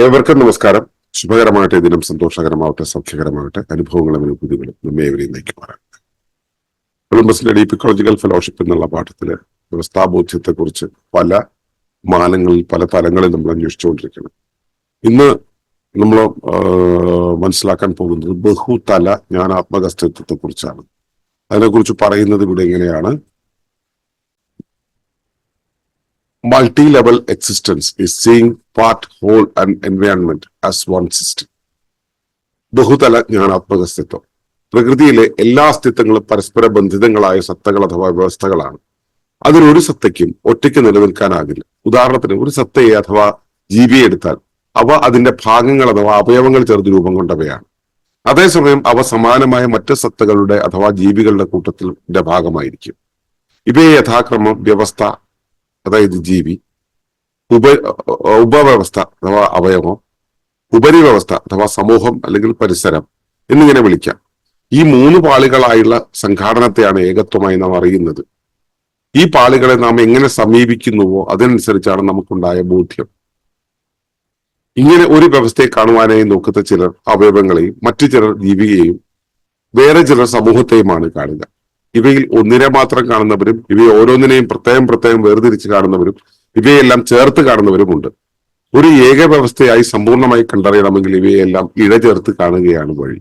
ഏവർക്കും നമസ്കാരം. ശുഭകരമാകട്ടെ. ദിനം സന്തോഷകരമാവട്ടെ സൗഖ്യകരമാവട്ടെ അനുഭവങ്ങളും അനുഭൂതികളും നമ്മെ എവരെയും നയിക്കുമാറാണ് കൊളംബസിലെ ഡീപിക്കോളജിക്കൽ ഫെലോഷിപ്പ് എന്നുള്ള പാഠത്തിൽ വ്യവസ്ഥാബോധ്യത്തെ കുറിച്ച് പല മാനങ്ങളിൽ പല തലങ്ങളിൽ നമ്മൾ അന്വേഷിച്ചുകൊണ്ടിരിക്കണം. ഇന്ന് നമ്മൾ മനസ്സിലാക്കാൻ പോകുന്നത് ബഹുതല ജ്ഞാനാത്മക അസ്തിത്വത്തെ കുറിച്ചാണ് അതിനെക്കുറിച്ച് പറയുന്നത് ഇവിടെ എങ്ങനെയാണ്? Multi level existence is seeing part, whole, and environment as one system. ബഹുതല ജ്ഞാനാത്മക അസ്തിത്വം പ്രകൃതിയിലെ എല്ലാ അസ്തിത്വങ്ങളും പരസ്പര ബന്ധിതങ്ങളായ സത്തകൾ അഥവാ വ്യവസ്ഥകളാണ്. അതിൽ ഒരു സത്തയ്ക്കും ഒറ്റയ്ക്ക് നിലനിൽക്കാനാകില്ല. ഉദാഹരണത്തിന് ഒരു സത്തയെ അഥവാ ജീവിയെ എടുത്താൽ അവ അതിന്റെ ഭാഗങ്ങൾ അഥവാ അവയവങ്ങൾ ചേർത്ത് രൂപം കൊണ്ടവയാണ്. അതേസമയം അവ സമാനമായ മറ്റ് സത്തകളുടെ അഥവാ ജീവികളുടെ കൂട്ടത്തിന്റെ ഭാഗമായിരിക്കും. ഇവയെ യഥാക്രമം വ്യവസ്ഥ അതായത് ജീവി ഉപ ഉപവ്യവസ്ഥ അഥവാ അവയവം ഉപരിവ്യവസ്ഥ അഥവാ സമൂഹം അല്ലെങ്കിൽ പരിസരം എന്നിങ്ങനെ വിളിക്കാം. ഈ മൂന്ന് പാളികളായുള്ള സംഘാടനത്തെയാണ് ഏകത്വമായി നാം അറിയുന്നത്. ഈ പാളികളെ നാം എങ്ങനെ സമീപിക്കുന്നുവോ അതിനനുസരിച്ചാണ് നമുക്കുണ്ടായ ബോധ്യം. ഇങ്ങനെ ഒരു വ്യവസ്ഥയെ കാണുവാനായി നോക്കുന്ന ചിലർ അവയവങ്ങളെയും മറ്റു ചിലർ ജീവിയെയും വേറെ ചിലർ സമൂഹത്തെയുമാണ് കാണുക. ഇവയിൽ ഒന്നിനെ മാത്രം കാണുന്നവരും ഇവയെ ഓരോന്നിനെയും പ്രത്യേകം പ്രത്യേകം വേർതിരിച്ച് കാണുന്നവരും ഇവയെല്ലാം ചേർത്ത് കാണുന്നവരുമുണ്ട്. ഒരു ഏക വ്യവസ്ഥയായി സമ്പൂർണമായി കണ്ടറിയണമെങ്കിൽ ഇവയെല്ലാം ഇഴചേർത്ത് കാണുകയാണ് വഴി.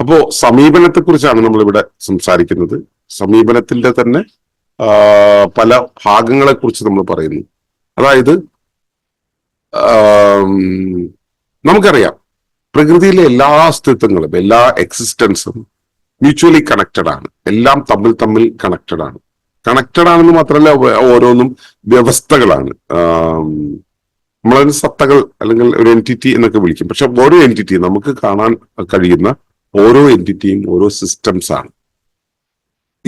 അപ്പോ സമീപനത്തെ കുറിച്ചാണ് നമ്മൾ ഇവിടെ സംസാരിക്കുന്നത്. സമീപനത്തിന്റെ തന്നെ പല ഭാഗങ്ങളെ കുറിച്ച് നമ്മൾ പറയുന്നു. അതായത് നമുക്കറിയാം. പ്രകൃതിയിലെ എല്ലാ അസ്തിത്വങ്ങളും എല്ലാ എക്സിസ്റ്റൻസും മ്യൂച്വലി കണക്റ്റഡ് ആണ്. എല്ലാം തമ്മിൽ തമ്മിൽ കണക്റ്റഡ് ആണ്. കണക്റ്റഡ് ആണെന്ന് മാത്രമല്ല ഓരോന്നും വ്യവസ്ഥകളാണ്. നമ്മളതിന് സത്തകൾ അല്ലെങ്കിൽ ഒരു എന്റിറ്റി എന്നൊക്കെ വിളിക്കും. പക്ഷെ ഓരോ എന്റിറ്റിയും നമുക്ക് കാണാൻ കഴിയുന്ന ഓരോ എന്റിറ്റിയും ഓരോ സിസ്റ്റംസ് ആണ്.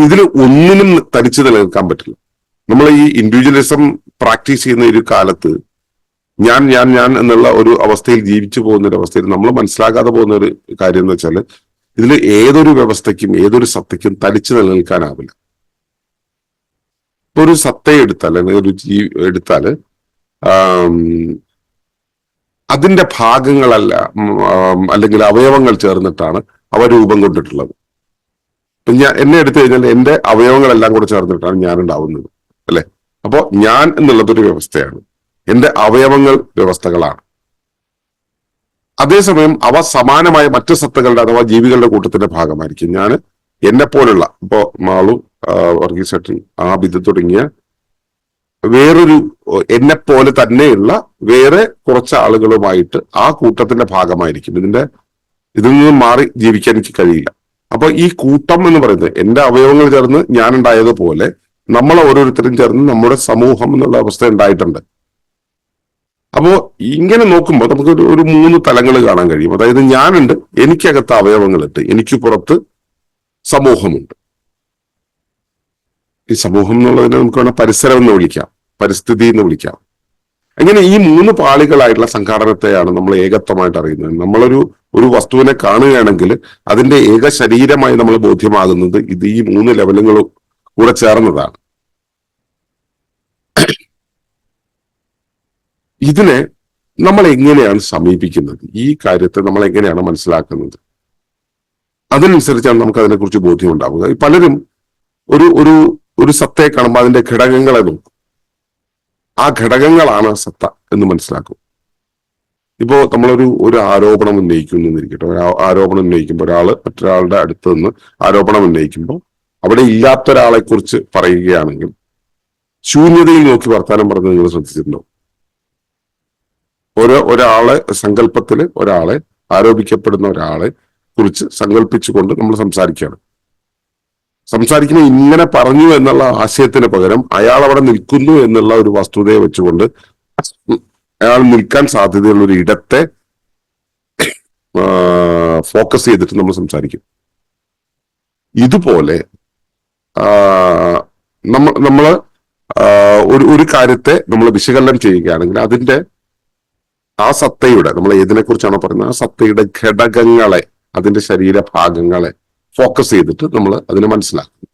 ഇതിൽ ഒന്നിനും തനിച്ച് നിലനിൽക്കാൻ പറ്റില്ല. നമ്മൾ ഈ ഇൻഡിവിജ്വലിസം പ്രാക്ടീസ് ചെയ്യുന്ന ഒരു കാലത്ത് ഞാൻ ഞാൻ ഞാൻ എന്നുള്ള ഒരു അവസ്ഥയിൽ ജീവിച്ചു പോകുന്ന ഒരു അവസ്ഥയിൽ നമ്മൾ മനസ്സിലാക്കാതെ പോകുന്ന ഒരു കാര്യം എന്ന് വെച്ചാൽ ഇതിൽ ഏതൊരു വ്യവസ്ഥയ്ക്കും ഏതൊരു സത്തയ്ക്കും തടിച്ചു നിലനിൽക്കാനാവില്ല. ഇപ്പൊ ഒരു സത്തയെ എടുത്താൽ അല്ലെങ്കിൽ ഒരു ജീ എടുത്താൽ അതിന്റെ ഭാഗങ്ങളല്ല അല്ലെങ്കിൽ അവയവങ്ങൾ ചേർന്നിട്ടാണ് അവ രൂപം കൊണ്ടിട്ടുള്ളത്. ഇപ്പൊ ഞാൻ എന്നെ എടുത്തു കഴിഞ്ഞാൽ എന്റെ അവയവങ്ങളെല്ലാം കൂടെ ചേർന്നിട്ടാണ് ഞാൻ ഉണ്ടാവുന്നത് അല്ലെ? അപ്പോ ഞാൻ എന്നുള്ളത് ഒരു വ്യവസ്ഥയാണ്. എന്റെ അവയവങ്ങൾ വ്യവസ്ഥകളാണ്. അതേസമയം അവ സമാനമായ മറ്റു സത്തകളുടെ അഥവാ ജീവികളുടെ കൂട്ടത്തിന്റെ ഭാഗമായിരിക്കും. ഞാൻ എന്നെ പോലുള്ള ഇപ്പോ മാളു വർഗീസ് ചേട്ടൻ ആബിദ് തുടങ്ങിയ വേറൊരു എന്നെ പോലെ തന്നെയുള്ള വേറെ കുറച്ച് ആളുകളുമായിട്ട് ആ കൂട്ടത്തിന്റെ ഭാഗമായിരിക്കും. ഇതിന്റെ ഇതിൽ നിന്ന് മാറി ജീവിക്കാൻ എനിക്ക് കഴിയില്ല. അപ്പൊ ഈ കൂട്ടം എന്ന് പറയുന്നത് എന്റെ അവയവങ്ങൾ ചേർന്ന് ഞാൻ ഉണ്ടായതുപോലെ നമ്മൾ ഓരോരുത്തരും ചേർന്ന് നമ്മുടെ സമൂഹം എന്നുള്ള അവസ്ഥ ഉണ്ടായിട്ടുണ്ട്. അപ്പോ ഇങ്ങനെ നോക്കുമ്പോൾ നമുക്ക് ഒരു മൂന്ന് തലങ്ങൾ കാണാൻ കഴിയും. അതായത് ഞാനുണ്ട് എനിക്കകത്ത് അവയവങ്ങളുണ്ട് എനിക്ക് പുറത്ത് സമൂഹമുണ്ട്. ഈ സമൂഹം എന്നുള്ളതിനെ നമുക്ക് വേണം പരിസരം എന്ന് വിളിക്കാം പരിസ്ഥിതി എന്ന് വിളിക്കാം. അങ്ങനെ ഈ മൂന്ന് പാളികളായിട്ടുള്ള സംഘാടനത്തെയാണ് നമ്മൾ ഏകത്വമായിട്ട് അറിയുന്നത്. നമ്മളൊരു ഒരു വസ്തുവിനെ കാണുകയാണെങ്കിൽ അതിന്റെ ഏക ശരീരമായി നമ്മൾ ബോധ്യമാകുന്നത് ഇത് ഈ മൂന്ന് ലെവലുകളും കൂടെ ചേർന്നതാണ്. ഇതിനെ നമ്മൾ എങ്ങനെയാണ് സമീപിക്കുന്നത്? ഈ കാര്യത്തെ നമ്മൾ എങ്ങനെയാണ് മനസ്സിലാക്കുന്നത്? അതിനനുസരിച്ചാണ് നമുക്ക് അതിനെക്കുറിച്ച് ബോധ്യം ഉണ്ടാവുക പലരും ഒരു ഒരു ഒരു സത്തയെ കാണുമ്പോൾ അതിന്റെ ഘടകങ്ങളെ നോക്കും. ആ ഘടകങ്ങളാണ് സത്ത എന്ന് മനസ്സിലാക്കും. ഇപ്പോ നമ്മളൊരു ഒരു ആരോപണം ഉന്നയിക്കുന്നു എന്നിരിക്കട്ടെ. ഒരു ആരോപണം ഉന്നയിക്കുമ്പോൾ ഒരാൾ മറ്റൊരാളുടെ അടുത്ത് നിന്ന് ആരോപണം ഉന്നയിക്കുമ്പോൾ അവിടെ ഇല്ലാത്ത ഒരാളെ കുറിച്ച് പറയുകയാണെങ്കിൽ ശൂന്യതയിൽ നോക്കി വർത്താനം പറഞ്ഞ് നിങ്ങൾ ശ്രദ്ധിച്ചിട്ടുണ്ടോ? ഓരോ ഒരാളെ സങ്കല്പത്തിൽ ഒരാളെ ആരോപിക്കപ്പെടുന്ന ഒരാളെ കുറിച്ച് സങ്കല്പിച്ചുകൊണ്ട് നമ്മൾ സംസാരിക്കുകയാണ് സംസാരിക്കുന്ന ഇങ്ങനെ പറഞ്ഞു എന്നുള്ള ആശയത്തിന് പകരം അയാൾ അവിടെ നിൽക്കുന്നു എന്നുള്ള ഒരു വസ്തുതയെ വെച്ചുകൊണ്ട് അയാൾ നിൽക്കാൻ സാധ്യതയുള്ള ഒരു ഇടത്തെ ഫോക്കസ് ചെയ്തിട്ട് നമ്മൾ സംസാരിക്കും. ഇതുപോലെ നമ്മൾ നമ്മൾ ഒരു ഒരു കാര്യത്തെ നമ്മൾ വിശകലനം ചെയ്യുകയാണെങ്കിൽ അതിന്റെ ആ സത്തയുടെ നമ്മൾ ഏതിനെ കുറിച്ചാണോ പറയുന്നത്? ആ സത്തയുടെ ഘടകങ്ങളെ അതിന്റെ ശരീരഭാഗങ്ങളെ ഫോക്കസ് ചെയ്തിട്ട് നമ്മൾ അതിനെ മനസ്സിലാക്കുന്നു.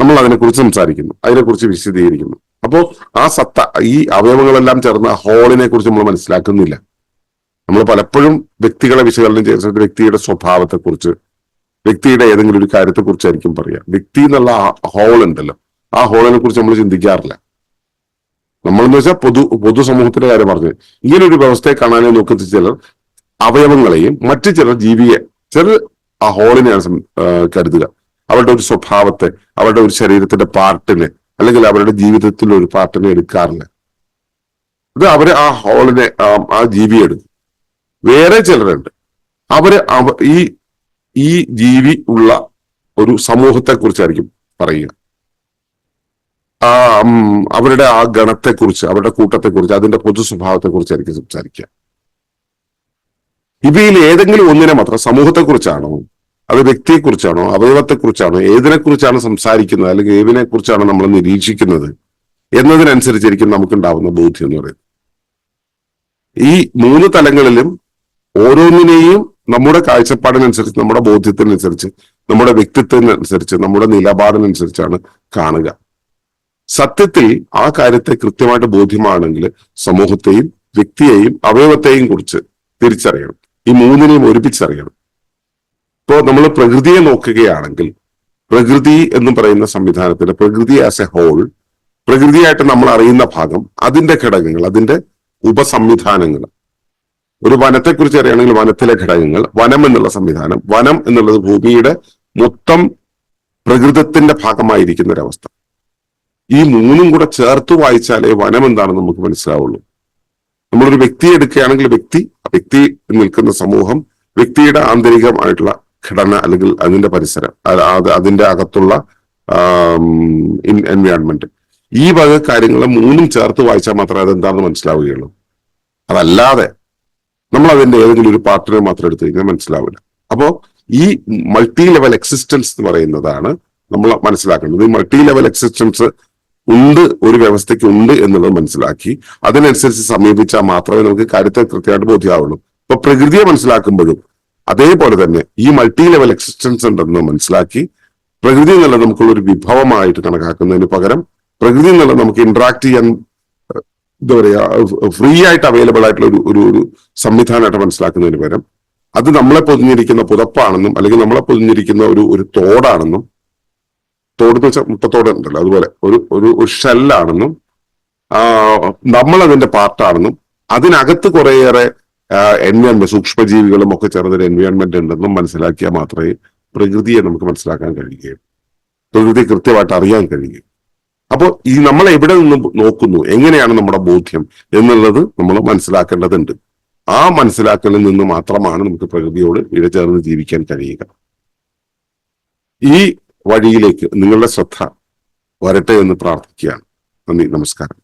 നമ്മൾ അതിനെക്കുറിച്ച് സംസാരിക്കുന്നു അതിനെക്കുറിച്ച് വിശദീകരിക്കുന്നു. അപ്പോൾ ആ സത്ത ഈ അവയവങ്ങളെല്ലാം ചേർന്ന ഹോളിനെ കുറിച്ച് നമ്മൾ മനസ്സിലാക്കുന്നില്ല. നമ്മൾ പലപ്പോഴും വ്യക്തികളെ വിശകലനം ചെയ്യുന്ന വ്യക്തിയുടെ സ്വഭാവത്തെക്കുറിച്ച് വ്യക്തിയുടെ ഏതെങ്കിലും ഒരു കാര്യത്തെക്കുറിച്ചായിരിക്കും പറയുക. വ്യക്തി എന്നുള്ള ഹോൾ ഉണ്ടല്ലോ ആ ഹോളിനെ കുറിച്ച് നമ്മൾ ചിന്തിക്കാറില്ല. നമ്മളെന്ന് വെച്ചാൽ പൊതു പൊതുസമൂഹത്തിന്റെ കാര്യം പറഞ്ഞത് ഇങ്ങനെ ഒരു വ്യവസ്ഥയെ കാണാനേ നോക്കുന്ന ചിലർ അവയവങ്ങളെയും മറ്റു ചിലർ ജീവിയെ ചിലർ ആ ഹോളിനെയാണ് കരുതുക. അവരുടെ ഒരു സ്വഭാവത്തെ അവരുടെ ഒരു ശരീരത്തിന്റെ പാർട്ടിനെ അല്ലെങ്കിൽ അവരുടെ ജീവിതത്തിലെ ഒരു പാർട്ടിനെ എടുക്കാറില്ല. അത് അവർ ആ ഹോളിനെ ആ, ജീവിയെ എടുക്കും. വേറെ ചിലരുണ്ട്. അവർ അവ ഈ ഈ ജീവി ഉള്ള ഒരു സമൂഹത്തെ കുറിച്ചായിരിക്കും പറയുക. ആ അവരുടെ ആ ഗണത്തെ കുറിച്ച് അവരുടെ കൂട്ടത്തെ കുറിച്ച് അതിന്റെ പൊതു സ്വഭാവത്തെ കുറിച്ചായിരിക്കും സംസാരിക്കുക. ഇവയിൽ ഏതെങ്കിലും ഒന്നിനെ മാത്രം സമൂഹത്തെ കുറിച്ചാണോ അത് കുറിച്ചാണോ അവയവത്തെക്കുറിച്ചാണോ ഏതിനെക്കുറിച്ചാണ് സംസാരിക്കുന്നത് അല്ലെങ്കിൽ ഏതിനെ കുറിച്ചാണ് നമ്മൾ നിരീക്ഷിക്കുന്നത് എന്നതിനനുസരിച്ചിരിക്കും നമുക്കുണ്ടാവുന്ന ബോധ്യം എന്ന് പറയുന്നത്. ഈ മൂന്ന് തലങ്ങളിലും ഓരോന്നിനെയും നമ്മുടെ കാഴ്ചപ്പാടിനനുസരിച്ച് നമ്മുടെ ബോധ്യത്തിനനുസരിച്ച് നമ്മുടെ വ്യക്തിത്വത്തിനനുസരിച്ച് നമ്മുടെ നിലപാടിനനുസരിച്ചാണ് കാണുക. സത്യത്തിൽ ആ കാര്യത്തെ കൃത്യമായിട്ട് ബോധ്യമാണെങ്കിൽ സമൂഹത്തെയും വ്യക്തിയെയും അവയവത്തെയും കുറിച്ച് തിരിച്ചറിയണം. ഈ മൂന്നിനെയും ഒരുമിച്ചറിയണം. ഇപ്പോ നമ്മൾ പ്രകൃതിയെ നോക്കുകയാണെങ്കിൽ പ്രകൃതി എന്ന് പറയുന്ന സംവിധാനത്തിന്റെ പ്രകൃതി ആസ് എ ഹോൾ പ്രകൃതിയായിട്ട് നമ്മൾ അറിയുന്ന ഭാഗം അതിന്റെ ഘടകങ്ങൾ അതിന്റെ ഉപസംവിധാനങ്ങൾ. ഒരു വനത്തെക്കുറിച്ച് അറിയണമെങ്കിൽ വനത്തിലെ ഘടകങ്ങൾ വനം എന്നുള്ള സംവിധാനം വനം എന്നുള്ളത് ഭൂമിയുടെ മൊത്തം പ്രകൃതത്തിന്റെ ഭാഗമായിരിക്കുന്ന ഒരവസ്ഥ. ഈ മൂന്നും കൂടെ ചേർത്ത് വായിച്ചാലേ വനം എന്താണെന്ന് നമുക്ക് മനസ്സിലാവുള്ളൂ. നമ്മളൊരു വ്യക്തിയെ എടുക്കുകയാണെങ്കിൽ വ്യക്തി ആ വ്യക്തി നിൽക്കുന്ന സമൂഹം വ്യക്തിയുടെ ആന്തരികമായിട്ടുള്ള ഘടന അല്ലെങ്കിൽ അതിന്റെ പരിസരം അത് അത് അതിന്റെ അകത്തുള്ള എൻവയോൺമെന്റ് ഈ വക കാര്യങ്ങൾ മൂന്നും ചേർത്ത് വായിച്ചാൽ മാത്രമേ അതെന്താണെന്ന് മനസ്സിലാവുകയുള്ളൂ. അതല്ലാതെ നമ്മൾ അതിന്റെ ഏതെങ്കിലും ഒരു പാർട്ടിനെ മാത്രം എടുത്തു കഴിഞ്ഞാൽ മനസ്സിലാവില്ല. അപ്പോ ഈ മൾട്ടി ലെവൽ എക്സിസ്റ്റൻസ് എന്ന് പറയുന്നതാണ് നമ്മൾ മനസ്സിലാക്കേണ്ടത്. ഈ മൾട്ടി ലെവൽ എക്സിസ്റ്റൻസ് ഉണ്ട് ഒരു വ്യവസ്ഥയ്ക്ക് ഉണ്ട് എന്നുള്ളത് മനസ്സിലാക്കി. അതിനനുസരിച്ച് സമീപിച്ചാൽ മാത്രമേ നമുക്ക് കാര്യത്തെ കൃത്യമായിട്ട് ബോധ്യമാവുള്ളൂ. ഇപ്പൊ പ്രകൃതിയെ മനസ്സിലാക്കുമ്പോഴും അതേപോലെ തന്നെ ഈ മൾട്ടി ലെവൽ എക്സിസ്റ്റൻസ് ഉണ്ടെന്ന് മനസ്സിലാക്കി പ്രകൃതി എന്നുള്ളത് നമുക്കുള്ള ഒരു വിഭവമായിട്ട് കണക്കാക്കുന്നതിന് പകരം പ്രകൃതി എന്നുള്ളത് നമുക്ക് ഇന്ററാക്ട് ചെയ്യാൻ എന്താ പറയാ ഫ്രീ ആയിട്ട് അവൈലബിൾ ആയിട്ടുള്ള ഒരു ഒരു ഒരു സംവിധാനമായിട്ട് മനസ്സിലാക്കുന്നതിന് പകരം അത് നമ്മളെ പൊതിഞ്ഞിരിക്കുന്ന പുതപ്പാണെന്നും അല്ലെങ്കിൽ നമ്മളെ പൊതിഞ്ഞിരിക്കുന്ന ഒരു ഒരു തോടാണെന്നും തോട് എന്ന് വെച്ചാൽ മുട്ടത്തോട് ഉണ്ടല്ലോ അതുപോലെ. ഒരു ഒരു ഷെല്ലാണെന്നും നമ്മൾ അതിന്റെ പാർട്ടാണെന്നും അതിനകത്ത് കുറേയേറെ എൻവയോൺമെന്റ് സൂക്ഷ്മജീവികളും ഒക്കെ ചേർന്നൊരു എൻവയോൺമെന്റ് ഉണ്ടെന്നും മനസ്സിലാക്കിയാൽ മാത്രമേ പ്രകൃതിയെ നമുക്ക് മനസ്സിലാക്കാൻ കഴിയുകയുള്ളൂ. പ്രകൃതി കൃത്യമായിട്ട് അറിയാൻ കഴിയും അപ്പോൾ ഈ നമ്മൾ എവിടെ നിന്ന് നോക്കുന്നു എങ്ങനെയാണ് നമ്മുടെ ബോധ്യം എന്നുള്ളത് നമ്മൾ മനസ്സിലാക്കേണ്ടതുണ്ട്. ആ മനസ്സിലാക്കലിൽ നിന്ന് മാത്രമാണ് നമുക്ക് പ്രകൃതിയോട് ഇഴചേർന്ന് ജീവിക്കാൻ കഴിയുക. ഈ വഴിയിലേക്ക് നിങ്ങളുടെ ശ്രദ്ധ വരട്ടെ എന്ന് പ്രാർത്ഥിക്കുകയാണ്. നന്ദി നമസ്കാരം.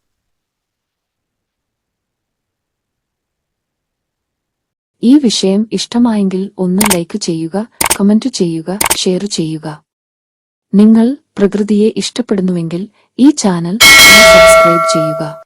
ഈ വിഷയം ഇഷ്ടമായെങ്കിൽ ഒന്ന് ലൈക്ക് ചെയ്യുക കമന്റ് ചെയ്യുക ഷെയർ ചെയ്യുക. നിങ്ങൾ പ്രകൃതിയെ ഇഷ്ടപ്പെടുന്നുവെങ്കിൽ ഈ ചാനൽ സബ്സ്ക്രൈബ് ചെയ്യുക.